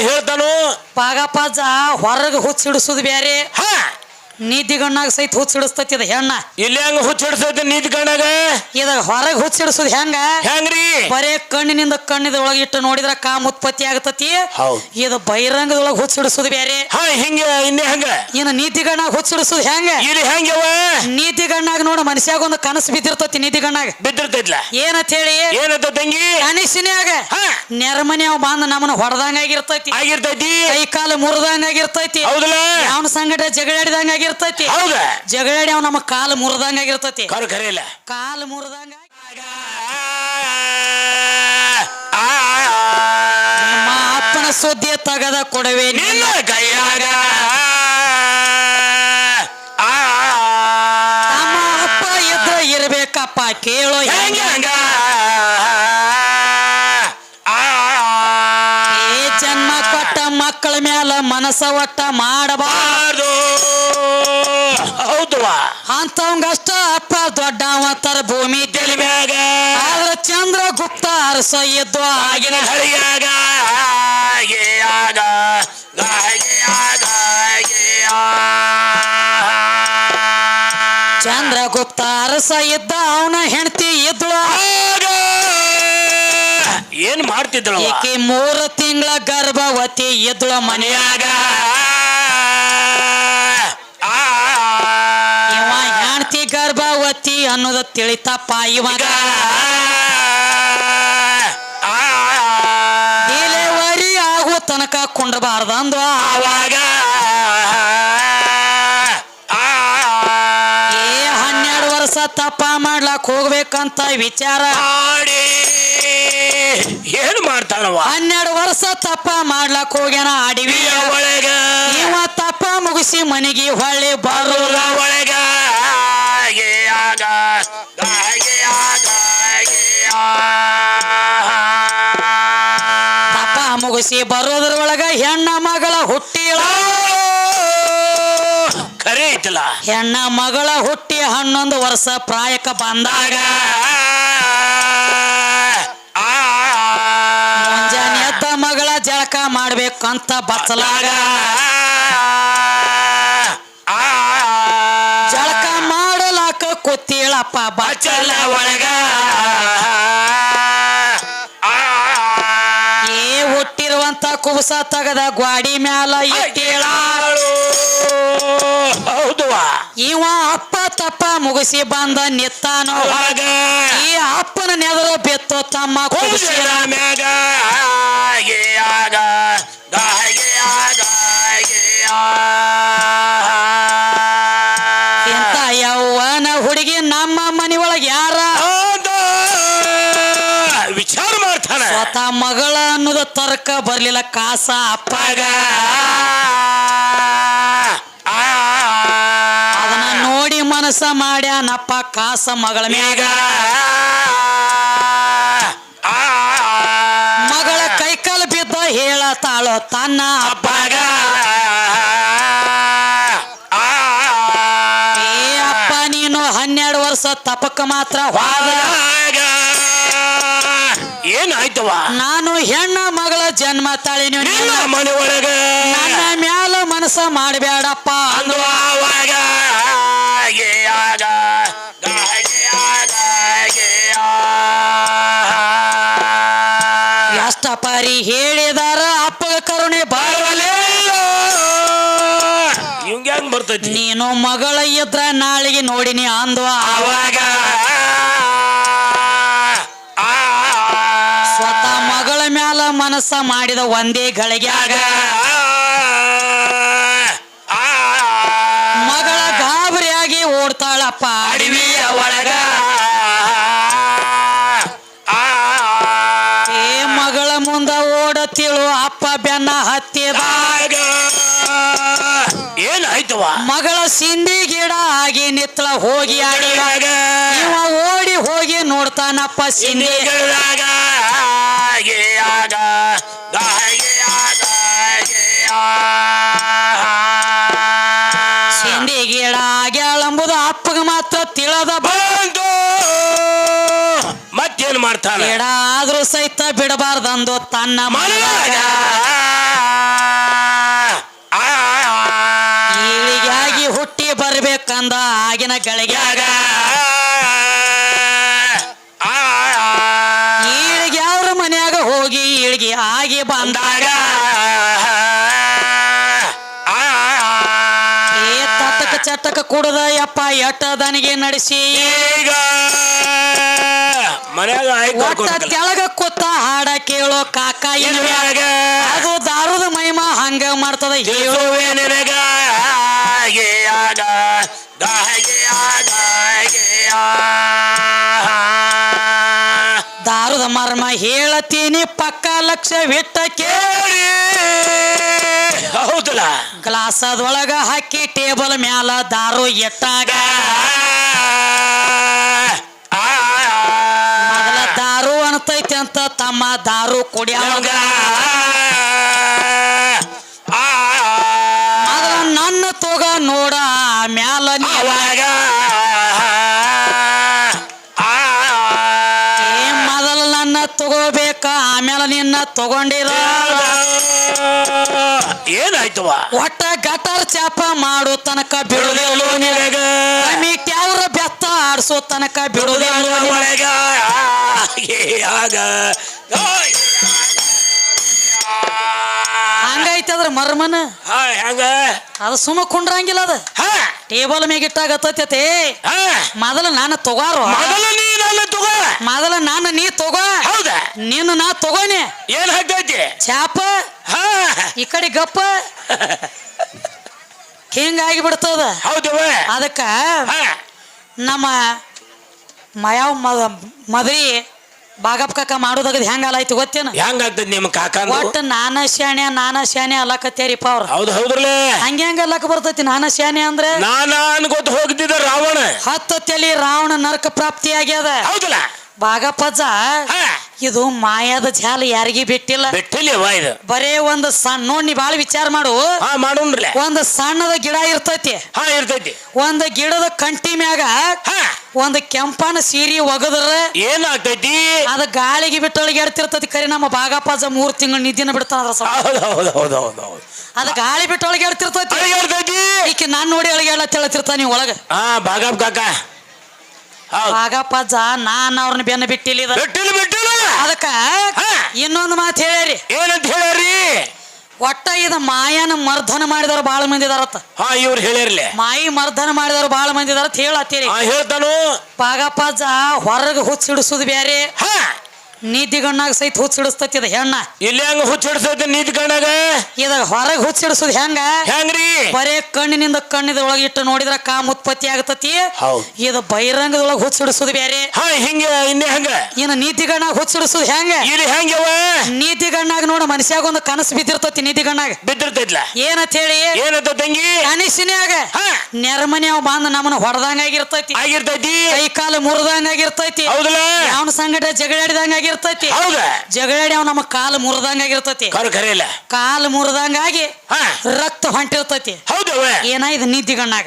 ಹೇಳ್ತಾನು? ಪಾಗಪಾಜ ಹೊರಗೆ ಹುಚ್ಚಿಡಿಸೋದು ಬ್ಯಾರೆ. ಹಾ. ನೀತಿಗಣ್ಣಾಗ ಸಹಿತ ಹುಚ್ಚಿಡಿಸ್ತತಿ ಅದ ಹೆಣ್ಣ. ಇಲ್ಲಿ ಹೆಂಗ ಹುಚ್ಚಿಡ್ಸೈತಿ ನೀತಿ ಗಣ್ಣಾಗ ಇದ ಹೊರಗೆ ಹುಚ್ಚಿಡಿಸೋದು ಹೆಂಗ? ಹೆಂಗ್ರಿ? ಬರೇ ಕಣ್ಣಿನಿಂದ ಕಣ್ಣಿದ ಒಳಗೆ ಇಟ್ಟು ನೋಡಿದ್ರ ಕಾಮ ಉತ್ಪತ್ತಿ ಆಗತತಿ. ಇದ ಬಹಿರಂಗದೊಳಗೆ ಹುಚ್ಚಿಡಿಸೋದು ಬ್ಯಾರೆ. ಹಾ ಹಿಂಗ ಇನ್ನೇ ಹಂಗ? ಇನ್ನು ನೀತಿಗಣ್ಣಾಗ ಹುಚ್ಚಿಡಿಸೋದು ಹೆಂಗ? ಇಲ್ಲಿ ಹೆಂಗವ ನೀತಿಗಣ್ಣಾಗ ನೋಡ ಮನುಷ್ಯಾಗ ಒಂದು ಕನಸು ಬಿದ್ದಿರ್ತತಿ ನೀತಿಗಣ್ಣಾಗ. ಬಿದ್ದಿರ್ತೈತ್ಲ. ಏನಂತ ಹೇಳಿ ಏನತ್ತ ತಂಗಿ? ಕನಸಿನ್ಯಾಗ. ಹಾ. ನೆರಮನೆ ಅವ ಬಂದ ನಮ್ಮನ್ನ ಹೊಡೆದಂಗ ಆಗಿರ್ತೈತಿ. ಆಗಿರ್ತೈತಿ ಕೈ ಕಾಲು ಮುರಿದಂಗ ಆಗಿರ್ತೈತಿ ಹೌದಲ್ಲ? ಅವನ ಸಂಗಟ ಜಗಳಾಡಿದಂಗ ಆಗಿರ್ತೈತಿ ಹೌದ ಜಗಳಾಡಿ ಅವ್ ನಮ್ಮ ಕಾಲು ಮುರಿದಂಗ ಆಗಿರ್ತೈತಿ ಕರು ಕರೆಯಲ್ಲ ಕಾಲು ಮುರಿದಂಗ ನಿಮ್ಮ ಅಪ್ಪನ ಸುದ್ದಿ ತಗದ ಕೊಡವೆ ನಿನ್ನ ಕೈಯಾಗ ಆ, ನಮ್ಮ ಅಪ್ಪ ಇದ್ರ ಇರ್ಬೇಕಪ್ಪ ಕೇಳೋ ಹೆಂಗ ಏ ಜನ್ಮ ಕೊಟ್ಟ ಮಕ್ಕಳ ಮ್ಯಾಲ ಮನಸ ಒಟ್ಟ ಮಾಡಬಾರ್ದು ಅಂತವಂಗಷ್ಟ ಅಪ್ಪ ದೊಡ್ಡವ ತರ ಭೂಮಿ ಮ್ಯಾಗ ಆದ್ರ ಚಂದ್ರ ಗುಪ್ತ ಅರಸ ಇದ್ದು ಆಗಿನ ಹಳಿಯಾಗ ಚಂದ್ರ ಗುಪ್ತ ಅರಸ ಇದ್ದ ಅವನ ಹೆಂಡತಿ ಇದ್ಳು ಏನ್ ಮಾಡ್ತಿದ್ಳು ಈಕೆ ಮೂರು ತಿಂಗಳ ಗರ್ಭವತಿ ಇದ್ಳು ಮನೆಯಾಗ ಇವ ಹೆಂಡತಿ ಗರ್ಭವತಿ ಅನ್ನೋದ ತಿಳಿತಪ್ಪ ಇವಾಗ. ಡೆಲಿವರಿ ಆಗೋ ತನಕ ಕುಂಡಬಾರ್ದಂದು ಆವಾಗ. ಏ ಹನ್ನೆರಡು ವರ್ಷ ತಪ್ಪ ಮಾಡ್ಲಾಕ್ ಹೋಗ್ಬೇಕಂತ ವಿಚಾರ. ಮಾಡಿ. ಏನ್ ಮಾಡ್ತಾನವ ಹನ್ನೆರಡು ವರ್ಷ ತಪ್ಪ ಮಾಡ್ಲಾಕ್ ಹೋಗ್ಯಾನ ಅಡವಿ ಒಳಗ. ಇವ ತಪ್ಪ ಮುಗಿಸಿ ಮನೆಗೆ ಹೊಳ್ಳಿ ಬರೋದ ಒಳಗ. ತಪ್ಪ ಮುಗಿಸಿ ಬರೋದ್ರೊಳಗ ಹೆಣ್ಣ ಮಗಳ ಹುಟ್ಟಿಳ ಕರೆ ಐತಲ್ಲ. ಹೆಣ್ಣ ಮಗಳ ಹುಟ್ಟಿ ಹನ್ನೊಂದು ವರ್ಷ ಪ್ರಾಯಕ ಬಂದಾಗ ಮುಂಜಾನೆ ಎದ್ದ ಮಗಳ ಜಳಕ ಮಾಡ್ಬೇಕಂತ ಬಚ್ಚಲಾಗ. ಜಳಕ ಮಾಡಲಾಕ ಕೂತಿಳಪ್ಪ ಬಚ್ಚಲ ಒಳಗ ಏ ಹುಟ್ಟಿರುವಂತ ಕುಬಸ ತಗದ ಗ್ವಾಡಿ ಮ್ಯಾಲ ಇಟ್ಟಿಳಾಳು ಹೌದು ಇವ ಅಪ್ಪ ತಪ್ಪ ಮುಗಿಸಿ ಬಂದ ನಿತ್ತಾನೋ. ಈ ಅಪ್ಪನ ನೆದರ ಬೆತ್ತು ತಮ್ಮ ಕುಬಸ ಮ್ಯಾಗ. ಅನ್ನೋದು ತರ್ಕ ಬರ್ಲಿಲ್ಲ. ಕಾಸ ಅಪ್ಪಾಗ. ಅದನ್ನ ನೋಡಿ ಮನಸ್ಸ ಮಾಡ್ಯಾನಪ್ಪ ಕಾಸ ಮಗಳ ಮ್ಯಾಗ. ಮಗಳ ಕೈಕಾಲು ಬಿದ್ದ ಹೇಳತಾಳೋ ತನ್ನ ಅಪ್ಪಾಗ. ಅಪ್ಪ ನೀನು ಹನ್ನೆರಡು ವರ್ಷ ತಪಕ ಮಾತ್ರ ಹೋದ. ಏನಾಯ್ತವ ನಾನು ಹೆಣ್ಣ ಮಗಳ ಜನ್ಮ ತಾಳಿನ ನಿನ್ನ ಮನೆ ಒಳಗ. ನನ್ನ ಮ್ಯಾಲ ಮನಸ್ಸ ಮಾಡಬೇಡಪ್ಪ ಅಂದು ಆವಾಗ ಆಗೆ ಆಗ ಗಾಗೆ ಆಗ ಆಗೆ. ಆ. ಎಷ್ಟ ಪರಿ ಹೇಳಿದಾರ ಅಪ್ಪ ಕರುಣೆ ಬರವಲೇ ಹೆಂಗ್ ಬರ್ತೈತಿ. ನೀನು ಮಗಳ ಇದ್ರ ನಾಳಿಗೆ ನೋಡಿನಿ ಅಂದ್ವ. ಆವಾಗ ಸ್ವತಃ ಮಗಳ ಮ್ಯಾಲ ಮನಸ್ಸ ಮಾಡಿದ ಒಂದೇ ಗಳಿಗ್ಯಾಗ ಮಗಳ ಗಾಬರಿಯಾಗಿ ಓಡ್ತಾಳಪ್ಪ. ಅಡವಿಯ ಒಳಗ. ಏ ಮಗಳ ಮುಂದ ಓಡತಿಳು ಅಪ್ಪ ಬೆನ್ನ ಹತ್ತಿದ. ಏನಾಯ್ತವ ಮಗಳ ಸಿಂಧಿ ಗಿಡ ಆಗಿ ನಿತ್ಲ ಹೋಗಿ ಆಡಿದಾಗ ಇವ ಓಡಿ ಹೋಗಿ ನೋಡ್ತಾನಪ್ಪ ಸಿಂಧಿ. ಸಿಂಧಿಗಳಾಗ ಸಿಂಧಿ ಗಿಡ ಆಗ್ಯಾಳಂಬುದು ಅಪ್ಪಗ ಮಾತ್ರ ತಿಳದ ಬಂದು ಮತ್ತೇನ್ ಮಾಡ್ತಾನೆ? ಗಿಡ ಆದ್ರೂ ಸಹಿತ ಬಿಡಬಾರ್ದಂದು ತನ್ನ ಮನದಾಗ ಈಳಿಗಾಗಿ ಹುಟ್ಟಿ ಬರ್ಬೇಕಂದ ಆಗಿನ ಗಳಿಗ್ಯಾಗ ಕುಡದ ಯಪ್ಪ ಎಟ್ಟ ದನಿಗೆ ನಡೆಸಿ? ಈಗ ಮನ್ಯಾಗ ಒಟ್ಟ ತೆಳಗ ಕೂತ ಹಾಡ ಕೇಳೋ ಕಾಕ ಇನ್ ಮ್ಯಾಗ ಅದು ದಾರುದ ಮಹಿಮ ಹಂಗ ಮಾಡ್ತದ ಹೇಳು. ನಿನಗ. ಆಗ ಗಾಯಗ ದಾರುದ ಮರ್ಮ ಹೇಳತೀನಿ ಪಕ್ಕ ಲಕ್ಷ ವಿಟ್ಟ ಕೇಳಿ. ಹೌದಲ್ಲ? ಗ್ಲಾಸದೊಳಗ ಹಾಕಿ ಟೇಬಲ್ ಮ್ಯಾಲ ದಾರು ಎಟ್ಟಾಗ ಮೊದಲ ದಾರು ಅನ್ತೈತಿ ಅಂತ ತಮ್ಮ ದಾರು ಕುಡಿಯಾಗ ಮೊದಲ ನನ್ನ ತೋಗ ನೋಡ ಮ್ಯಾಲ ನೀವಾಗ ಆಮೇಲೆ ನಿನ್ನ ತಗೊಂಡಿರ ಏನಾಯ್ತವ? ಒಟ್ಟ ಗಟಾರ್ ಚಾಪ ಮಾಡೋ ತನಕ ಬಿಡುದಿಲ್ಲ ಕಮಿಟಿ ಅವ್ರ ಬೆತ್ತ ಆಡ್ಸೋ ತನಕ ಬಿಡುದಿಲ್ಲ ಒಳಗ ಆಗ ಹಂಗೈತಿ ಅದ್ರ ಮರ್ಮನ? ಹೆಂಗ? ಅದು ಸುಮ್ಮ ಕುಂಡ್ರಂಗಿಲ್ಲ ಅದ. ಹಾ. ಟೇಬಲ್ ಮ್ಯಾಗಿಟ್ಟಾಗತ್ತೈತೆ ಮೊದಲು ಮೊದಲ ನಾನು ತಗೋರು ಮೊದಲು ನಾನು ನೀ ತಗೋ. ಹೌದಾ? ನಿನ್ನ ನಾ ತಗೋನೆ. ಏನ್ ಹಾಕಿ ಚಾಪ. ಹಾ. ಈ ಕಡೆ ಗಪ್ಪ. ಹಿಂಗಾಗಿ ಬಿಡ್ತದ ಹೌದು ಅದಕ್ಕ ನಮ್ಮ ಮಯಾವ್ ಮದ ಮದ್ರಿ ಬಾಗಪ್ಪ ಕಾಕ ಮಾಡೋದಾಗ ಹೆಂಗ ಆಯ್ತು ಗೊತ್ತೇನ? ಹೆಂಗ ನಿಮ್ ನಿಮ್ಮ ಒಟ್ಟ ಒಟ್ಟು ನಾನ ಶಾಣೆ ನಾನ ಶಾಣೆ ಅಲ್ಲಕತ್ತೇರಿಪ್ಪ ಅವ್ರ. ಹೌದು ಹೌದ್ರಲ್ಲ ಹಂಗೆ ಹೆಂಗ ಅಲ್ಲಕ ಬರ್ತೈತಿ ನಾನ ಶಾಣೆ ಅಂದ್ರೆ? ನಾನ ಅನ್ಕೋತ ಹೋಗ್ತಿದ್ದ ರಾವಣ. ಹತ್ತು ತಲಿ ರಾವಣ ನರಕ ಪ್ರಾಪ್ತಿ ಆಗ್ಯದ ಹೌದಲ್ಲ. ಬಾಗಪ್ಪಜ್ಜ ಹಾ. ಇದು ಮಾಯದ ಜಾಲ ಯಾರಿಗಿ ಬಿಟ್ಟಿಲ್ಲ. ಬಿಟ್ಟಿಲ್ಲವ ಇದು. ಬರೇ ಒಂದು ಸಣ್ಣ ನೋಡ್ ನೀ ಬಾಳ ವಿಚಾರ ಮಾಡು. ಹಾ ಮಾಡೋಣ್ರಲ್ಲ. ಒಂದು ಸಣ್ಣದ ಗಿಡ ಇರ್ತೈತಿ. ಹಾ ಇರ್ತೈತಿ. ಒಂದು ಗಿಡದ ಕಂಟಿ ಮ್ಯಾಗ ಹಾ. ಒಂದು ಕೆಂಪನ ಸೀರಿ ಒಗದ್ರ. ಏನಾಗ್ತೈತಿ ಅದ ಗಾಳಿಗೆ ಬಿಟ್ಟೊಳಗೆ ಎಡ್ತಿರ್ತೈತಿ ಕರಿ ನಮ್ಮ ಬಾಗಪ್ಪಜ್ಜ ಮೂರ್ ತಿಂಗಳು ನಿದ್ದಿನ ಬಿಡ್ತಾನ ಅದ್ರ ಸಮ. ಹೌದು ಹೌದು ಹೌದು ಹೌದು ಹೌದು. ಅದ ಗಾಳಿ ಬಿಟ್ಟೊಳಗೆ ಎಡ್ತಿರ್ತೈತಿ ಅಳಿಗಾಡ್ತೈತಿ ಈಕೆ ನಾನ್ ನೋಡಿ ಒಳಗೆ ಹೇಳ ತಿಳ್ತಿರ್ತಾನ ನೀವು ಒಳಗ. ಹಾ ಬಾಗಪ್ಪ ಕಾಕ. ಹೌದು. ಬಾಗಪ್ಪಜ್ಜ ನಾನ್ ಅವ್ರನ್ನ ಬೆನ್ನ ಬಿಟ್ಟಿಲ್ಲ. ಇದ. ಬಿಟ್ಟಿಲ್ಲ ಬಿಟ್ಟಿಲ್ಲ. ಅದಕ್ಕ ಇನ್ನೊಂದು ಮಾತು ಹೇಳ್ಯಾರಿ. ಏನಂತ ಹೇಳ್ಯಾರಿ? ಒಟ್ಟ ಇದ ಮಾಯನ ಮರ್ದನ ಮಾಡಿದವ್ರು ಬಾಳ ಮಂದಿ ಇದಾರತ್ತ. ಹಾ ಇವ್ರು ಹೇಳಿರ್ಲಿ ಮಾಯಿ ಮರ್ದನ ಮಾಡಿದವ್ರು ಬಾಳ ಮಂದಿ ಇದಾರತ್ ಹೇಳತ್ತೀರಿ. ಹೇಳ್ತಾನು. ಬಾಗಪ್ಪಜ್ಜ ಹೊರಗೆ ಹುಚ್ಚಿಡಿಸುದು ಬ್ಯಾರೆ. ಹಾ ಗಣ್ಣಾಗ ಸಹಿತ ಹುಚ್ಚಿಡಿಸ್ತೈತಿ ಅದ ಹೆಣ್ಣ. ಇಲ್ಲಿ ಹೆಂಗ ಹುಚ್ಚಿಡ್ಸೈತಿ ನೀತಿ ಕಣ್ಣಾಗ ಇದ ಹೊರಗೆ ಹುಚ್ಚಿಡಿಸೋದು ಹೆಂಗ? ಹೆಂಗ್ರಿ? ಬರೇ ಕಣ್ಣಿನಿಂದ ಕಣ್ಣಿದ ಒಳಗ ಇಟ್ಟು ನೋಡಿದ್ರ ಕಾಮ ಉತ್ಪತ್ತಿ ಆಗತತಿ. ಇದು ಬಹಿರಂಗದೊಳಗೆ ಹುಚ್ಚಿಡಿಸೋದು ಬ್ಯಾರೆ. ಹಾ ಹಿಂಗ ಇನ್ನೇ ಹಂಗ? ಇನ್ನು ನೀತಿಗಣ್ಣಾಗ ಹುಚ್ಚಿಡಿಸೋದು ಹೆಂಗ? ಇಲ್ಲಿ ಹೆಂಗವ ನೀತಿಗಣ್ಣಾಗ ನೋಡ ಮನುಷ್ಯಾಗ ಒಂದು ಕನಸು ಬಿದ್ದಿರ್ತತಿ ನೀತಿ ಗಣ್ಣಾಗ ಬಿದ್ದಿರ್ತೈತ್ಲ? ಏನಂತ ಹೇಳಿ ಏನಂತ ತಂಗಿ? ಕನಸಿನ್ಯಾಗ. ನೆರಮನೆ ಅವ ಬಂದ ನಮ್ಮನ್ನ ಹೊಡೆದಂಗ ಆಗಿರ್ತೈತಿ. ಆಗಿರ್ತೈತಿ ಕೈ ಕಾಲ ಮುರಿದಂಗ ಆಗಿರ್ತೈತಿ ಅವನ ಸಂಗಟ ಜಗಳಾಡಿದಂಗ ಆಗಿರ್ತೈತಿ ಹೌದ? ಜಗಳಾಡಿ ಅವ್ ನಮ್ಮ ಕಾಲು ಮುರಿದಂಗ ಆಗಿರ್ತೈತಿ. ಕರೆ ಕರೆ ಇಲ್ಲ ಕಾಲು ಮುರಿದಂಗಾಗಿ ಹಾ. ರಕ್ತ ಹೊಂಟಿರ್ತೈತಿ. ಹೌದವ ಏನ ಇದು ನೀತಿಗಣ್ಣಾಗ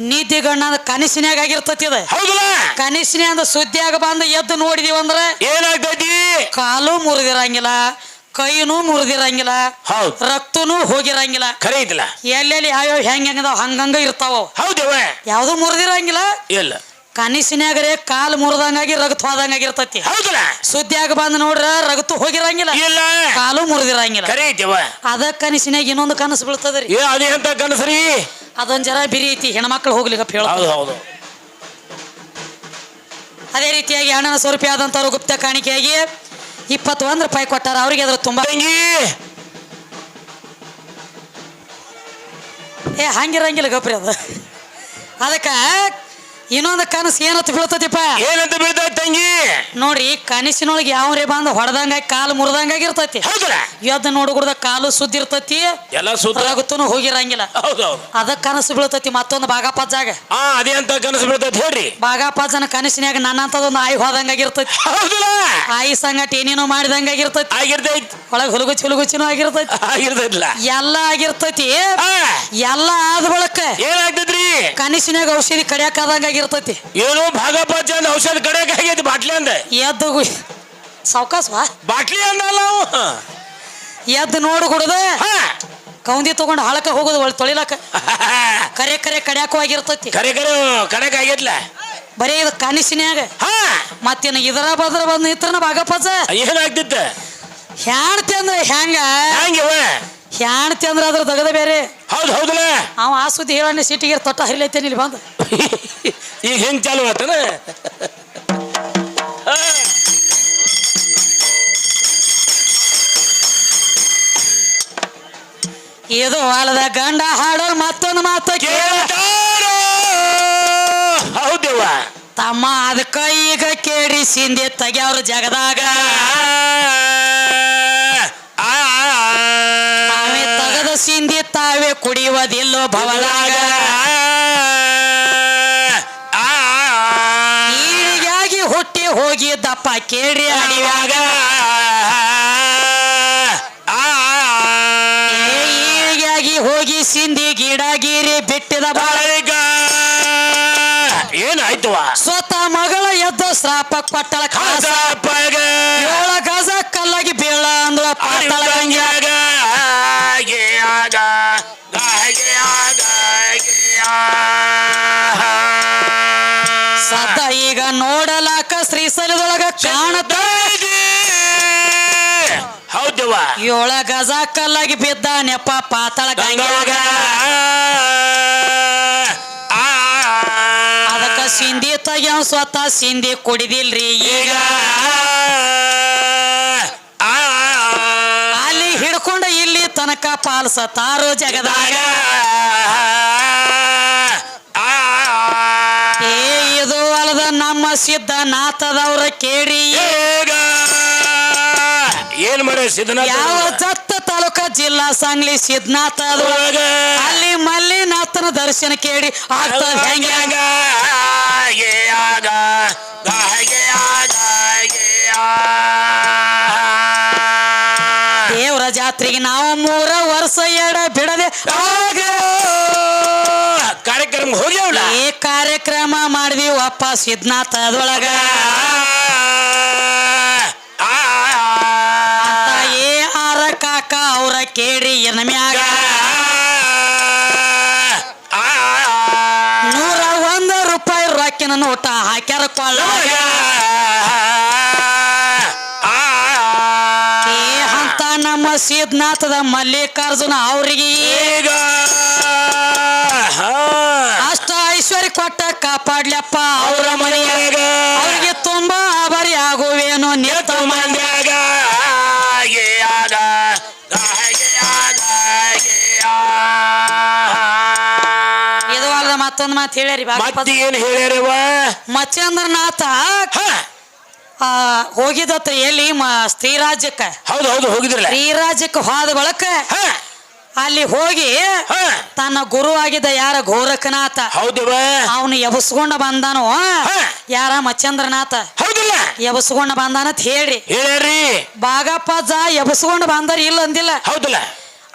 ನೀತಿ ಗಣ ಅಂದ್ರೆ ಕನಸಿನ್ಯಾಗ ಆಗಿರ್ತೈತಿ ಇದು. ಹೌದಲ್ಲ? ಕನಸಿನ್ಯಾಗ ಸುದ್ದಿಯಾಗ ಬಂದು ಎದ್ದು ನೋಡಿದೀವಿ ಅಂದ್ರೆ ಏನಾಗ್ತೈತಿ? ಕಾಲು ಮುರಿದಿರಂಗಿಲ್ಲ ಕೈನೂ ಮುರಿದಿರಂಗಿಲ್ಲ ಹೌದು. ರಕ್ತನೂ ಹೋಗಿರಂಗಿಲ್ಲ. ಖರೆ ಐತಿಲ್ಲ? ಎಲ್ಲೆಲ್ಲಿ ಯಾವ್ಯಾವ ಹೆಂಗ್ ಹೆಂಗದಾವ ಹಂಗಂಗ ಇರ್ತಾವ. ಹೌದವ ಯಾವ್ದು ಮುರಿದಿರಂಗಿಲ್ಲ ಇಲ್ಲ. ಕನಸಿನ್ಯಾಗರೆ ಕಾಲು ಮುರಿದಂಗಾಗಿ ರಗತ್ ಹೋದಂಗಾಗಿರ್ತೈತಿ ಹೌದಲ್ಲ? ಸುದ್ದಿಯಾಗ ಬಂದ್ ನೋಡ್ರ ರಗತು ಹೋಗಿರಂಗಿಲ್ಲ. ಇಲ್ಲ. ಕಾಲು ಮುರಿದಿರಂಗಿಲ್ಲ. ಕರೆ ಐತಿವ ಅದ ಕನಸಿನಾಗ ಇನ್ನೊಂದು ಕನಸು ಬೀಳ್ತದ್ರಿ ಏ ಅದೇ ಅಂತ ಕನಸ್ರಿ ಅದೊಂದ್ ಜರ ಬಿರಿ ಐತಿ ಹೆಣ್ಮಕ್ಳು ಹೋಗ್ಲಿಕ್ಕೆ ಹೇಳ ಹೌದು ಹೌದು. ಅದೇ ರೀತಿಯಾಗಿ ಹಣನ ಸ್ವರೂಪಿ ಆದಂತವ್ರು ಗುಪ್ತ ಕಾಣಿಕೆಯಾಗಿ ಇಪ್ಪತ್ತೊಂದು ರೂಪಾಯಿ ಕೊಟ್ಟಾರ. ಅವ್ರಿಗೆ ಅದ್ರ ತುಂಬಾ ಏ ಹಂಗಿರಂಗಿಲ್ಲ ಗಪ್ರಿ ಅದು. ಅದಕ್ಕ ಇನ್ನೊಂದು ಕನಸು ಏನತ್ತು ಬೀಳ್ತತಿಪ್ಪ? ಏನಂತ ಬೀಳ್ತಾವ ತಂಗಿ? ನೋಡ್ರಿ ಕನಸಿನೊಳಗೆ ರೀ ಬಂದು ಹೊಡೆದಂಗ ಕಾಲು ಮುರಿದಂಗಾಗಿರ್ತೈತಿ ಹೌದಲ್ಲ? ಎದ್ದು ನೋಡುಗುಡ್ದ ಕಾಲು ಸುದ್ದಿರ್ತತಿ ಎಲ್ಲ ಸುದ್ದಾಗುತ್ತೂ ಹೋಗಿರಂಗಿಲ್ಲ. ಅದ ಕನಸು ಬೀಳ್ತತಿ ಮತ್ತೊಂದು ಬಾಗಾಪ ಜಾಗ. ಅದೇ ಅಂತ ಕನಸು ಬೀಳ್ತೈತಿ ಹೇಳ್ರಿ. ಬಾಗಪ್ಪಜ್ಜನ ಕನಸಿನ್ಯಾಗ ನನ್ನಂತದೊಂದು ಆಯಿ ಹೋದಂಗಾಗಿರ್ತೈತಿ ಹೌದಲ್ಲ? ಆಯಿ ಸಂಗಟ ಏನೇನೋ ಮಾಡಿದಂಗ ಆಗಿರ್ತೈತಿ. ಒಳಗೆ ಹುಲಗುಚ್ಚಿ ಹುಲುಗುಚ್ಚಿನೂ ಆಗಿರ್ತೈತಿ. ಆಗಿರ್ತೈತಿಲ್ಲ? ಎಲ್ಲ ಆಗಿರ್ತೈತಿ. ಎಲ್ಲ ಆದ ಬಳಕ ಏನಾಗ್ತೈತ್ರಿ? ಕನಸಿನ್ಯಾಗ ಔಷಧಿ ಕಡಿಯಾಕಾದಂಗಾಗಿರ್ತೈತಿ ಏನು ಭಾಗಪ್ಪ ಚಂದ ಔಷಧ ಕಡೆಗೆ ಆಗೈತಿ ಬಾಟ್ಲಿ ಅಂದೆ. ಎದ್ದು ಸಾವಕಾಸ್ವಾ ಬಾಟ್ಲಿ ಅಂದಲ್ಲ ಅವ. ಎದ್ದು ನೋಡು ಕುಡ್ದ ಹಾ. ಕೌಂದಿ ತಗೊಂಡು ಹಳಕ ಹೋಗೋದು ಒಳ್ ತೊಳಿಲಕ ಕರೆ ಕರೆ ಕಡ್ಯಾಕು ಆಗಿರ್ತೈತಿ. ಕರೆ ಕರೆ ಕಡಕ್ ಆಗೈತ್ಲ ಬರೀ ಇದು ಕಾಣಿಸಿನಾಗ ಹಾ. ಮತ್ತೇನು ಇದರ ಬದ್ರ ಬಂದು ನಿತ್ರನ ಬಾಗಪ್ಪಜ ಏನಾಗ್ತಿತ್ತ? ಹ್ಯಾಡ್ತಿ ಅಂದ್ರೆ ಹೆಂಗ ಹಂಗಿವ ಹ್ಯಾಣ್ತಿ ಅಂದ್ರೆ ಅದ್ರ ದಗದ ಬೇರೆ. ಹೌದು ಹೌದಲ್ಲ ಅವ ಆ ಸುದ್ದಿ ಹೇಳಣ್ಣ ಸಿಟಿಗೆ ತೊಟ್ಟ ಹರಿಲೈತೇನೆ ಇಲ್ಲಿ ಬಂದು. ಈಗ ಹೆಂಗ್ ಚಾಲು ಆತನ? ಇದು ಹೊಲದ ಗಂಡ ಹಾಡೋರ್ ಮತ್ತೊಂದು ಮಾತು ಕೇಳ. ಹೌದವ್ವ. ತಮ್ಮ ಅದಕ್ಕ ಈಗ ಕೇಳಿ ಸಿಂದೆ ತೆಗ್ಯಾವ್ರ ಜಗದಾಗ ತಾವೇ ತಗದ ಸಿಂಧಿ ತಾವೇ ಕುಡಿಯುವುದಿಲ್ಲೋ ಭವನಾಗ ಈಗಾಗಿ ಹುಟ್ಟಿ ಹೋಗಿದ್ದಪ್ಪ ಕೇಳಿ ಅಡಿವಾಗ. ಏ ಈಳಿಗಾಗಿ ಹೋಗಿ ಸಿಂಧಿ ಗಿಡಗಿರಿ ಬಿಟ್ಟಿದ ಬಾಳಿಗ. ಏನಾಯ್ತವ ಸ್ವತಃ ಮಗಳ ಎದ್ದ ಶ್ರಾಪ ಕೊಟ್ಟಳ ಶ್ರೀಶೈಲದೊಳಗ ಕಾಣತ ಹೌದವ್ವ ಏಳ ಗಜ ಕಲ್ಲಾಗಿ ಬಿದ್ದ ನೆಪ್ಪ ಪಾತಾಳ ಗಂಗೆಯೊಳಗ ಅದಕ್ಕ ಸಿಂಧಿ ತೆಗ್ಯಾವ ಸ್ವತಃ ಸಿಂಧಿ ಕುಡಿದಿಲ್ರಿ ಈಗ ಅಲ್ಲಿ ಹಿಡ್ಕೊಂಡ ಇಲ್ಲಿ ತನಕ ಪಾಲ್ಸ ತಾರೋ ಜಗದಾಗ ಏ ಇದು ಅಲ್ಲದ ನಮ್ಮ ಸಿದ್ಧನಾಥದವ್ರ ಕೇಳಿ. ಏನ್ ಮಾಡ ಸಿದ್ಧನಾಥ ಯಾವ ಜತ್ತ ತಾಲೂಕ ಜಿಲ್ಲಾ ಸಾಂಗ್ಲಿ ಸಿದ್ಧನಾಥ. ಅಲ್ಲಿ ಮಲ್ಲಿನಾಥನ ದರ್ಶನ ಕೇಳಿ. ಆತ ಹೆಂಗೆ ದೇವ್ರ ಜಾತ್ರೆಗೆ ನಾವು ಮೂರ ವರ್ಷ ಎಡ ಬಿಡದೆ. ಕಾರ್ಯಕ್ರಮ ಹೋಗ್ಯಾವಲ್ಲ? ಅಪ್ಪ ಸಿದ್ಧನಾಥ ಅದೊಳಗ ಏ ಆರ ಕಾಕ ಅವರ ಕೇಳಿ ಎನಮ್ಯಾಗ ನೂರ ಒಂದು ರೂಪಾಯಿ ರೊಕ್ಕಿನ ನೋಟ ಹಾಕ್ಯಾರ ಕೊಳ್ಳ ಅಂತ ನಮ್ಮ ಸಿದ್ಧನಾಥದ ಮಲ್ಲಿಕಾರ್ಜುನ ಅವ್ರಿಗೆ. ಈಗ ಕೊಟ್ಟ ಕಾಪಾಡ್ಲಪ್ಪ. ಅವ್ರ ಮನೆಯ ಮನೆಯಾಗ. ಅವ್ರಿಗೆ ತುಂಬಾ ಆಭಾರಿ ಆಗುವೇನು. ಮಂದ್ಯ ಮಂದ್ಯಾಗ ಇದು ಅಲ್ಲದ ಮತ್ತೊಂದು ಮಾತು ಹೇಳ್ಯಾರಿ ಮತ್ತೆ ಏನ್ ಹೇಳ್ಯಾರವ ಮಚ್ಚಂದ್ರನಾಥ. ಆ, ಹೋಗಿದತ್ತ ಎಲ್ಲಿ? ಮ ಸ್ತ್ರೀ ರಾಜ್ಯಕ್ಕ ಹೌದು ಹೌದು ಹೋಗಿದ್ರಲ್ಲ. ಸ್ತ್ರೀ ರಾಜ್ಯಕ್ಕೆ ಹೋದ ಬಳಕ ಅಲ್ಲಿ ಹೋಗಿ. ತನ್ನ ಗುರು ಆಗಿದ್ದ ಯಾರ ಗೋರಖನಾಥ ಹೌದವ. ಅವನು ಎಬಸ್ಕೊಂಡ ಬಂದಾನು. ಯಾರ ಮಚ್ಚಂದ್ರನಾಥ? ಹೌದಿಲ್ಲ. ಎಬಸ್ಕೊಂಡ ಬಂದಾನಂತ ಹೇಳ್ರಿ. ಹೇಳ್ರಿ ಬಾಗಪ್ಪ ಜ ಎಬಸ್ಕೊಂಡ ಬಂದಾರ ಇಲ್ಲ ಅಂದಿಲ್ಲ. ಹೌದಿಲ್ಲ.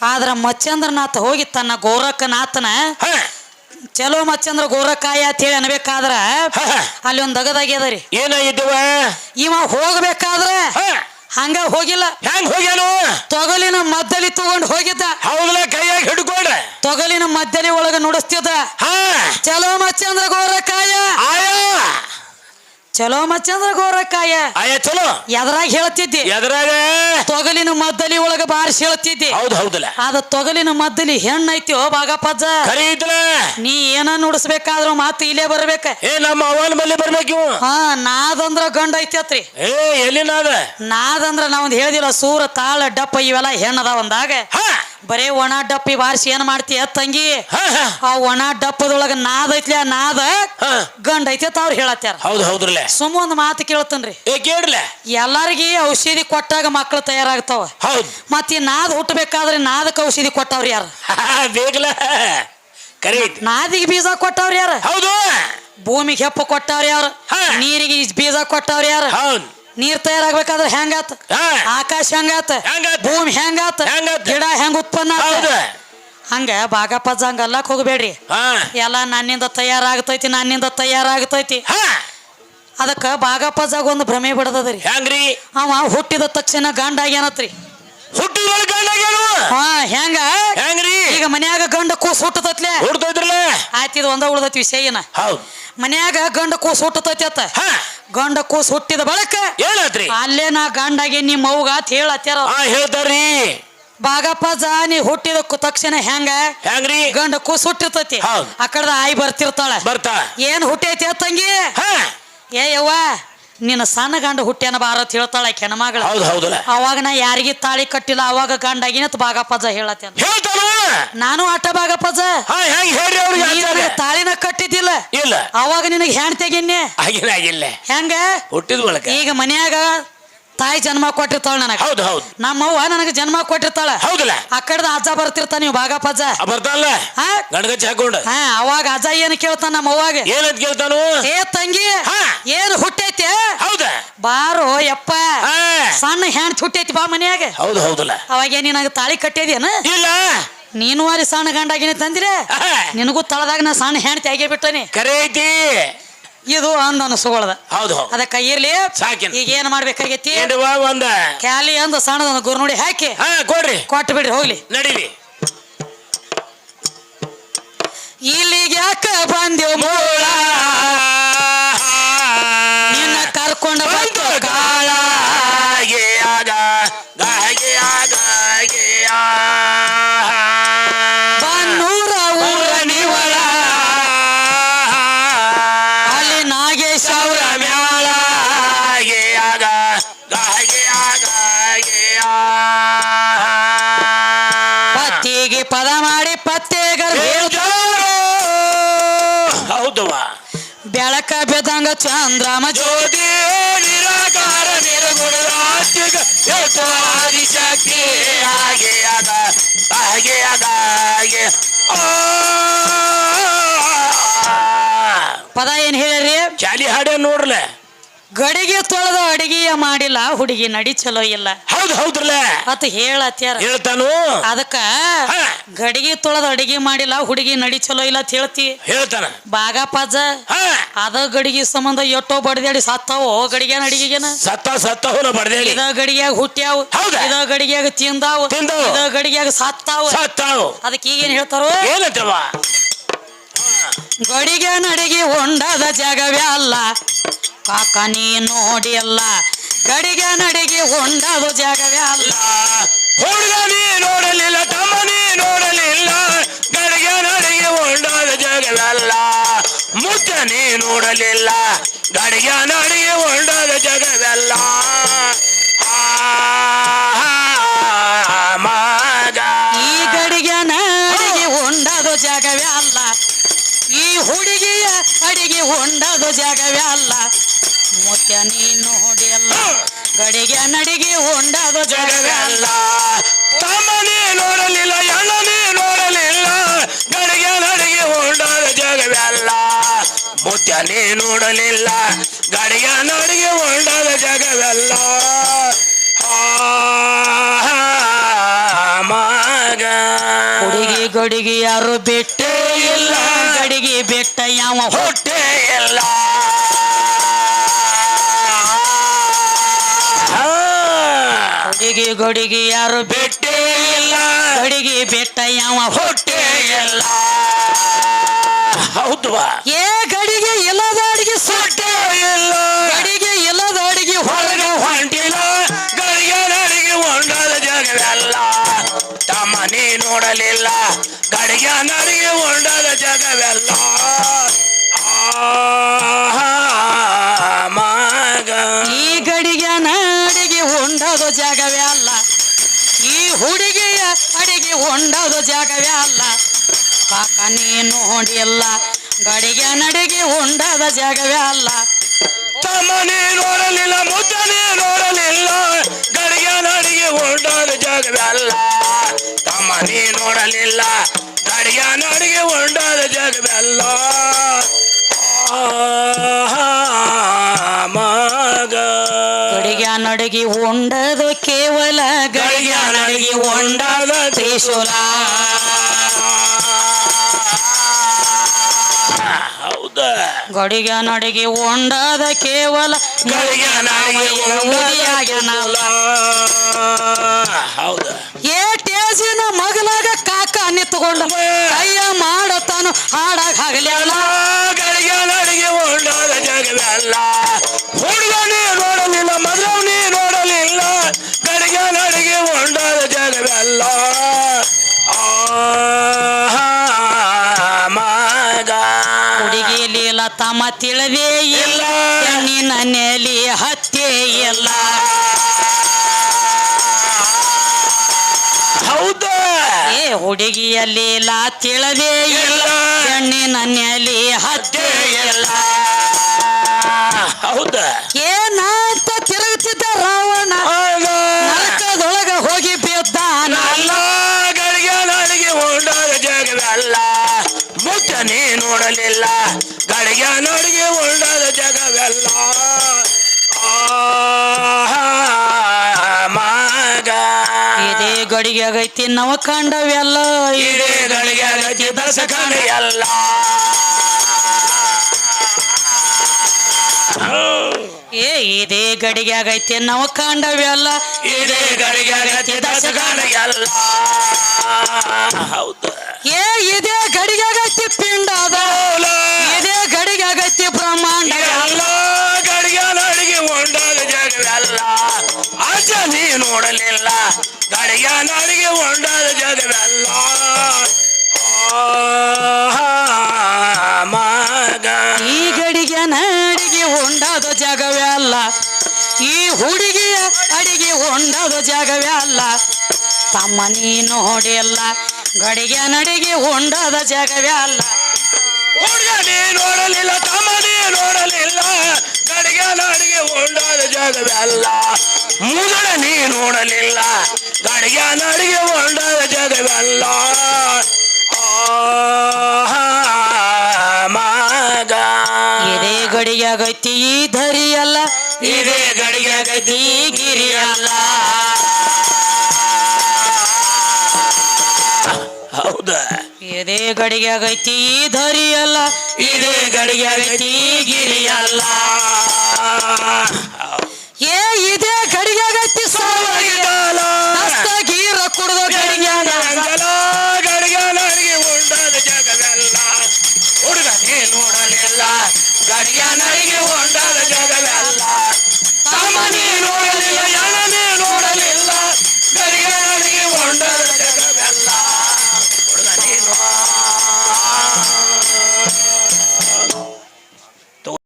ಆದ್ರ ಮಚ್ಚಂದ್ರನಾಥ ಹೋಗಿ ತನ್ನ ಗೋರಖನಾಥನ ಚಲೋ ಮಚ್ಚಂದ್ರ ಗೋರಕಾಯ ಅಂತ ಹೇಳಿ ಅನ್ಬೇಕಾದ್ರ. ಅಲ್ಲಿ ಒಂದ್ ದಗದಾಗ್ಯದರಿ ಏನಾಗಿದ್ದವ ಇವ ಹೋಗ್ಬೇಕಾದ್ರ ಹಂಗ ಹೋಗಿಲ್ಲ. ಹೆಂಗ್ ಹೋಗ್ಯಾನು? ತೊಗಲಿನ ಮದ್ದಲಿ ತಗೊಂಡ್ ಹೋಗಿದ್ದ. ಹೌದಲ್ಲ ಕೈಯಾಗ ಹಿಡ್ಕೊಂಡ ತೊಗಲಿನ ಮದ್ದಲಿ ಒಳಗ ನುಡಿಸ್ತಿದ್ದ. ಹಾ. ಚಲೋ ಮಚ್ಚಂದ್ರ ಗೋರಕಾಯ. ಆಯಾ. ಚಲೋ ಮಚ್ಚಂದ್ರ ಗೋರಕ್ಕಾಯ. ಆಯ ಚಲೋ. ಎದ್ರಾಗ ಹೇಳ್ತಿದ್ದಿ? ಎದ್ರಾಗ? ತೊಗಲಿನ ಮದ್ದಲಿ ಒಳಗ ಬಾರಿಸಿ ಹೇಳ್ತಿದ್ದಿ. ಹೌದು ಹೌದಲ್ಲ. ಅದ ತೊಗಲಿನ ಮದ್ದಲಿ ಹೆಣ್ಣೈತಿ ಓ ಬಾಗಪ್ಪಜ್ಜ ಖರೀ ನೀ ಏನ ನುಡಿಸ್ಬೇಕಾದ್ರೂ ಮಾತು ಇಲ್ಲೇ ಬರ್ಬೇಕ. ಏ ನಮ್ಮ ಅವನ ಬಲ್ಲಿ ಬರ್ಬೇಕು ಇವ. ಹಾ ನಾದಂದ್ರ ಗಂಡ ಐತಿ ಏ ಎಲ್ಲಿನಾದ ನಾದಂದ್ರ ನಾವೊಂದ್ ಹೇಳಿದಿಲ್ಲ ಸೂರ ತಾಳ ಡಪ್ಪ ಇವೆಲ್ಲ ಹೆಣ್ಣದ ಒಂದಾಗ ಬರೇ ಒಣ ಡಪ್ಪಿ ಬಾರಿಸಿ ಏನ್ ಮಾಡ್ತೀಯ ತಂಗಿ. ಆ ಒಣ ಡಪ್ಪದೊಳಗ ನಾದ ಐತ್ಲಿ ಆ ನಾದ ಗಂಡ ಐತಿ ಅಂತ ಅವ್ರು ಹೇಳತ್ಯಾರ. ಹೌದು ಹೌದ್ರಲ್ಲ. ಸುಮ್ಮ ಒಂದ್ ಮಾತು ಕೇಳ್ತನ್ರಿ. ಎಲ್ಲಾರ್ಗಿ ಔಷಧಿ ಕೊಟ್ಟಾಗ ಮಕ್ಕಳು ತಯಾರಾಗ್ತಾವ. ಹೌದು. ಮತ್ತೆ ಈ ನಾದ್ ಹುಟ್ಟಬೇಕಾದ್ರೆ ನಾದಕ್ಕೆ ಔಷಧಿ ಕೊಟ್ಟವ್ರಿ ಯಾರು? ಬೇಕಲ್ಲ ಕರೆ ನಾದಿಗೆ ಬೀಜ ಕೊಟ್ಟವ್ರಿ ಯಾರು? ಹೌದು. ಭೂಮಿಗೆ ಹೆಪ್ಪ ಕೊಟ್ಟವ್ರಿ ಯಾರು. ನೀರಿಗೆ ಬೀಜ ಕೊಟ್ಟವ್ರಿ ಯಾರು? ಹೌದು. ನೀರ್ ತಯಾರಾಗ್ಬೇಕಾದ್ರೆ ಹೆಂಗಾತ. ಆಕಾಶ ಹೆಂಗಾತ? ಭೂಮಿ ಹೆಂಗಾತ? ಗಿಡ ಹೆಂಗ್ ಉತ್ಪನ್ನ ಹಂಗ ಬಾಗಪ್ಪ ಹಂಗ ಅಲ್ಲಕ್ ಹೋಗ್ಬೇಡ್ರಿ. ಎಲ್ಲ ನನ್ನಿಂದ ತಯಾರಾಗ್ತೈತಿ ನನ್ನಿಂದ ತಯಾರಾಗ್ತೈತಿ. ಅದಕ್ಕ ಜಾಗ ಒಂದು ಭ್ರಮೆ ಬಿಡದದ್ರಿ. ಹೆಂಗ್ರಿ? ಅವ ಹುಟ್ಟಿದ ತಕ್ಷಣ ಗಂಡ ಆಗ್ಯಾನತ್ರಿ. ಹುಟ್ಟಿದ ಗಂಡ ಹಾ ಹೆಂಗ? ಕೂಸು ಹುಟ್ಟತೈತ್ಲೆ ಹುಡ್ತೈತ್ರಲ್ಲ ಆಯ್ತು ಇದು ಒಂದ ಉಳ್ದೈತಿ ವಿಷಯ ಏನ? ಹೌದು. ಮನ್ಯಾಗ ಗಂಡ ಕೂಸು ಹುಟ್ಟತೈತಿ ಅತ್ತ. ಹಾ. ಗಂಡ ಕೂಸು ಹುಟ್ಟಿದ ಬಳಕ ಹೇಳತ್ರಿ ಅಲ್ಲೇ ನಾ ಗಂಡಾಗಿ ನಿಮ್ಮ ಅವ್ಗ ಅಂತ ಹೇಳತ್ಯಾರ ಹಾ ಹೇಳ್ತಾರ್ರಿ ಬಾಗಪ್ಪ ಜಾನಿ ನೀ ಹುಟ್ಟಿದ ಕು- ತಕ್ಷಣ ಹೆಂಗ? ಹೆಂಗ್ರಿ? ಗಂಡ ಕೂಸು ಹುಟ್ಟಿರ್ತೈತಿ ಹೌದ್. ಆ ಕಡೆದ ಆಯ್ ಬರ್ತಿರ್ತಾಳ. ಬರ್ತಾ. ಏನ್ ಹುಟ್ಟೈತಿ ಆ ತಂಗಿ? ಹಾ. ಏ ಯವ್ವ ನಿನ್ನ ಸಣ್ಣ ಗಂಡ ಹುಟ್ಟ್ಯಾನ ಭಾರತ್ ಹೇಳ್ತಾಳ ಆಕಿ ಹೆಣ್ಮಗಳ. ಹೌದು ಹೌದಲ್ಲ. ಅವಾಗ ನಾ ಯಾರಿಗೆ ತಾಳಿ ಕಟ್ಟಿಲ್ಲ ಅವಾಗ ಗಂಡಾಗಿನ ಬಾಗಪ್ಪಜ ಹೇಳತ್ತೇನ ಹೇಳ್ತಾನ? ನಾನು ಆಟ ಬಾಗಪ್ಪಜ ಹಾ ಹೆಂಗ್ ಹೇಳ್ರಿ ಅವ್ರಿಗೆ ಆಚಾರ್ಯ? ತಾಳಿನ ಕಟ್ಟಿದ್ದಿಲ್ಲ. ಇಲ್ಲ. ಅವಾಗ ನಿನಗೆ ಹೆಣ್ ಆಗಿಲ್ಲ ಹೆಂಗ ಹುಟ್ಟಿದ ಬಳಕ ಈಗ ಮನ್ಯಾಗ ತಾಯಿ ಜನ್ಮ ಕೊಟ್ಟಿರ್ತಾಳ ನನಗೆ. ಹೌದು ಹೌದು. ನಮ್ಮವ್ವ ನನಗೆ ಜನ್ಮ ಕೊಟ್ಟಿರ್ತಾಳ. ಹೌದಲ್ಲ? ಆ ಕಡೆದ ಅಜ್ಜ ಬರ್ತಿರ್ತಾನ ನೀವು ಬಾಗಪ್ಪ ಅಜ್ಜ ಬರ್ತಾನಲ್ಲ ಹಾ? ಗಣಗಚ್ಚ ಹಾಕೊಂಡ? ಹಾ ಅವಾಗ ಅಜ್ಜ ಏನ್ ಕೇಳ್ತಾನ ನಮ್ಮ ಅವ್ವಾಗ ಏನಂತ ಕೇಳ್ತಾನು? ಏ ತಂಗಿ ಏನು ಏನ್ ಹುಟ್ಟೈತಿ? ಹೌದ? ಬಾರೋ ಯಪ್ಪ. ಸಣ್ಣ ಹೆಣ್ ಹುಟ್ಟೈತಿ ಬಾ ಮನ್ಯಾಗ. ಹೌದು ಹೌದಲ್ಲ. ಅವಾಗ ನಿನಗೆ ತಾಳಿ ಕಟ್ಟಿದೇನ? ಇಲ್ಲ. ನೀನು ವಾರಿ ಸಣ್ಣ ಗಂಡಾಗಿನ ತಂದಿರೆ. ನಿನಗೂ ತಳದಾಗ ನಾ ಸಣ್ಣ ಹೆಣ್ತಿ ಆಗೇ ಬಿಟ್ಟನಿ ಕರೆ ಐತಿ. ಇದು ಅಂದ ಅನಸುಗಳದ. ಹೌದು ಅದ ಕೈಯಲ್ಲಿ ಇರ್ಲಿ ಸಾಕಿನ್. ಈಗ ಏನ್ ಮಾಡ್ಬೇಕಾಗೈತಿ? ಏನ್ರಿವ ಒಂದ? ಕ್ಯಾಲಿ ಅಂದ ಸಣ್ಣದ ಗುರ್ನುಡಿ ಹಾಕಿ. ಹಾ ಕೊಡ್ರಿ. ಕೊಟ್ಟು ಬಿಡ್ರಿ ಹೋಗ್ಲಿ. ನಡೀರಿ. ಇಲ್ಲಿಗೆ ಯಾಕ ಬಂದೆವು ಮೂಳ? ಬೆಳಕ ಬೆದಂಗ ಚಂದ್ರಮ ಜ್ಯೋತಿ ನಿರಾಕಾರ ಎಷ್ಟೋ ಆದಿಶಕ್ತಿ ಹಾಗೆ ಅದ ಹಾಗೆ ಅದ ಹಾಗೆ. ಪದ ಏನ್ ಹೇಳ್ರಿ ಚಾಲಿ ಹಾಡ್ಯ ನೋಡ್ರಲ್ಲ ಗಡಿಗೆ ತೊಳೆದ ಅಡಿಗೆಯ ಮಾಡಿಲ್ಲ ಹುಡುಗಿ ನಡಿ ಚಲೋ ಇಲ್ಲ. ಹೌದು ಹೌದ್ರಲ್ಲ? ಅತ್ ಹೇಳತ್ಯಾರ ಹೇಳ್ತಾನು? ಅದಕ್ಕ ಗಡಿಗೆ ತೊಳೆದ ಅಡಿಗೆ ಮಾಡಿಲ್ಲ ಹುಡುಗಿ ನಡಿ ಚಲೋ ಇಲ್ಲ ಅಂತ ಹೇಳ್ತಿ. ಹೇಳ್ತಾನ. ಬಾಗ ಹಾ. ಅದ ಗಡಿಗೆ ಸಂಬಂಧ ಎಷ್ಟೋ ಬಡದಾಡಿ ಸತ್ತಾವೋ ಗಡಿಗೆ ಅಡಿಗೆನ ಸತ್ತ ಸತ್ತ ಬಡದಾಡಿ ಇದ ಗಡಿಗ್ಯಾಗ ಹುಟ್ಟ್ಯಾವ ಹೌದಾ? ಇದ ಗಡಿಗ್ಯಾಗ ತಿಂದಾವ ತಿಂದಾವು. ಇದ ಗಡಿಗ್ಯಾಗ ಸತ್ತಾವ. ಸತ್ತಾವು. ಅದಕ್ಕೆ ಈಗೇನ್ ಹೇಳ್ತಾರೋ? ಏನಂತವ? ಗಡಿಗೆ ನಡಿಗೆ ಹೊಂಡದ ಜಾಗವೇ ಅಲ್ಲ. ಕಾಕ ನೀ ನೋಡಿಲ್ಲ ಗಡಿಗೆ ನಡಿಗೆ ಜಾಗವೇ ಅಲ್ಲ. ಹುಡುಗ ನೀ ನೋಡಲಿಲ್ಲ ತಮ್ಮ ನೀ ನೋಡಲಿಲ್ಲ ಗಡಿಗೆ ನಡಿಗೆ ಹೊಂಡದ ಅಲ್ಲ. ಮುಚ್ಚ ನೀ ನೋಡಲಿಲ್ಲ ಗಡಿಗೆ ನಡಿಗೆ ಜಗವಲ್ಲ ಆ, ಜಗವೇ ಅಲ್ಲ ಮುತ್ಯ ನೀ ಹೊಡೆಯಲ್ಲ ಗಡಿಗೆ ನಡಿಗೆ ಜಗವೇ ಅಲ್ಲ ಜಗವಲ್ಲ ನೀ ನೋಡಲಿಲ್ಲ ಎಣ್ಣನೇ ನೋಡಲಿಲ್ಲ ಗಡಿಗೆ ನಡಿಗೆ ಹೊಂಡದ ಜಗವಲ್ಲ ಮುತ್ಯ ನೀ ನೋಡಲಿಲ್ಲ ಗಡಿಗೆ ನಡಿಗೆ ಹೊಂಡದ ಜಗವೆಲ್ಲ ಹುಡುಗಿ ಗಡಿಗೆ ಯಾರು ಬಿಟ್ಟೇ ಇಲ್ಲ ಗಡಿಗೆ ಬೆಟ್ಟ ಯಾವ ಹೊಟ್ಟೆ ಎಲ್ಲ ಗಡಿಗೆ ಗಡಿಗೆ ಯಾರು ಬೆಟ್ಟೆ ಇಲ್ಲ. ಗಡಿಗೆ ಬೆಟ್ಟ ಯಾವ ಹೊಟ್ಟೆ ಎಲ್ಲ ಹೌದು ಏ ಗಡಿಗೆ ಎಲ್ಲದ ಅಡಿಗೆ ಸೊಟ್ಟೆ ಇಲ್ಲ. ಗಡಿಗೆ ಇಲ್ಲದ ಅಡಿಗೆ ಹೊರಗ ಹೊಂಟಿಲ್ಲ. ಗಡಿಗೆ ಅಡಿಗೆ ಹೊಂಡದ ಜಗವೆಲ್ಲ. ತಮ್ಮ ನೀ ನೋಡಲಿಲ್ಲ ಗಡಿಗೆ ಹೊಂಡದ ಜಗವೆಲ್ಲ. ಮಗ. ಈ ಗಡಿಗೆ ನಡಿಗೆ ಹೊಂಡದ ಜಾಗವೇ ಅಲ್ಲ ಈ ಹುಡುಗಿಯ ಅಡಿಗೆ ಹೊಂಡದ ಜಾಗವೇ ಅಲ್ಲ ಕಾಕ ನೀ ನೋಡಿಲ್ಲ ಗಡಿಗೆ ನಡಿಗೆ ಹೊಂಡದ ಜಾಗವೇ ಅಲ್ಲ ತಮ್ಮನೇ ನೋಡಲಿಲ್ಲ ಮುದ್ದನೇ ನೋಡಲಿಲ್ಲ ಗಡಿಗೆ ನಡಿಗೆ ಜಗವೆಲ್ಲ ಜಗವಲ್ಲ ತಮ್ಮನೇ ನೋಡಲಿಲ್ಲ ಗಡಿಗೆ ನಡಿಗೆ ಹೊಂಡದ ಜಗವೆಲ್ಲ. ಮಗ. ಗಡಿಗೆ ನಡಿಗೆ ಹೊಂಡದ ಕೇವಲ ಗಡಿಗೆ ನಡಿಗೆ ಹೊಂಡದ ತ್ರಿಶೂಲ. ಹೌದಾ? ಗಡಿಗೆ ನಡಿಗೆ ಹೊಂಡದ ಕೇವಲ ಗಡಿಗೆ ನಡಿಗೆ. ಹೌದಾ? ಮಗಲಾಗ ಕಾಕ ನಿತ್ಕೊಂಡ ಕೈಯ ನಾನು ಹಾಡಾಗಲಿಲ್ಲ ಗಡಿಗೆ ನಡಿಗೆ ಉಂಡದ ಜಗವೆಲ್ಲ ತಿಳಿದೇ ಇಲ್ಲ. ನಿನ್ನ ನೆಲಿ ಹತ್ಯೆ ಇಲ್ಲ. ಹೌದಾ? ಏ ಹುಡುಗಿಯ ಲೀಲಾ ತಿಳಿದೇ ಇಲ್ಲ. ಹೆಣ್ಣಿನ ನೆಲಿ ಹತ್ಯೆ ಇಲ್ಲ. ಹೌದಾ? ಏನಾತ ನೋಡಲಿಲ್ಲ. ಗಡಿಗೆ ನಡಿಗೆ ಉಳ್ಳದ ಜಗವೆಲ್ಲ. ಆಹಾ, ಮಗ. ಇದೇ ಗಡಿಗೆ ಆಗೈತಿ ನವ ಕಂಡವೆಲ್ಲ ಇದೇ ಗಡಿಗೆ ಆಗೈತಿ ದರ್ಶಕನ ಎಲ್ಲ ಏ ಇದೇ ಗಡಿಗೆ ಆಗೈತಿ ನವ ಕಂಡವೆಲ್ಲ ಇದೇ ಗಡಿಗೆ ಆಗೈತಿ ಎಲ್ಲ ಹೌದು. ಏ ಇದೇ ಗಡಿಗೆ ಆಗೈತಿ ಪಿಂಡದ ಇದೇ ಗಡಿಗೆ ಆಗೈತಿ ಬ್ರಹ್ಮಾಂಡ ಎಲ್ಲ ಗಡಿಗೆ ಉಂಡಾದ ಜಗವೆಲ್ಲ. ಅಜ್ಜ ನೀ ನೋಡಲಿಲ್ಲ. ಗಡಿಗೆ ನಡಿಗೆ ಉಂಡಾದ ಜಗವೆಲ್ಲ. ಮಗ. ಈ ಗಡಿಗೆ ನಡಿಗೆ ಒಂಡಾದ ಜಾಗವೇ ಅಲ್ಲ ಈ ಹುಡುಗಿಯ ಅಡಿಗೆ ಒಂಡಾದ ಜಾಗವೇ ಅಲ್ಲ ತಮ್ಮ ನೀ ನೋಡಿಲ್ಲ. ಗಡಿಗೆ ನಡಿಗೆ ಉಂಡದ ಜಾಗವೇ ಅಲ್ಲ. ಹುಡುಗ ನೋಡಲಿಲ್ಲ ತಮ್ಮದೇ ನೋಡಲಿಲ್ಲ. ಗಡಿಗೆ ನಡಿಗೆ ಉಂಡದ ಜಗವೇ ಅಲ್ಲ. ನೀ ನೋಡಲಿಲ್ಲ ಗಡಿಗೆ ನಡಿಗೆ ಉಂಡದ ಜಗವೇ ಅಲ್ಲ. ಮಗ. ಇದೇ ಗಡಿಗೆ ಆಗೈತಿ ಈ ಧರಿ ಅಲ್ಲ. ಇದೇ ಗಡಿಗೆ ಗದಿ ಹೌದ ಇದೇ ಗಡಿಯಾಗೈತಿ ಧರಿಯಲ್ಲ ಇದೇ ಗಡಿಯಾಗೈತಿ ಗಿರಿಯಲ್ಲ ಏ ಇದೇ ಗಡಿಯಾಗೈತಿ ಸಾಲ ಗೀರ ಕುಡಿದ ಗಡಿಯಾನ ಗಡಿಯಾನರಿಗೆ ಉಂಡದ ಜಗವೆಲ್ಲ ಹುಡುಗನೇ ನೋಡಲಿಲ್ಲ ಗಡಿಯಾನರಿಗೆ ಉಂಡದ ಜಗವೆಲ್ಲ ತಮ್ಮನೇ ನೋಡಲಿಲ್ಲ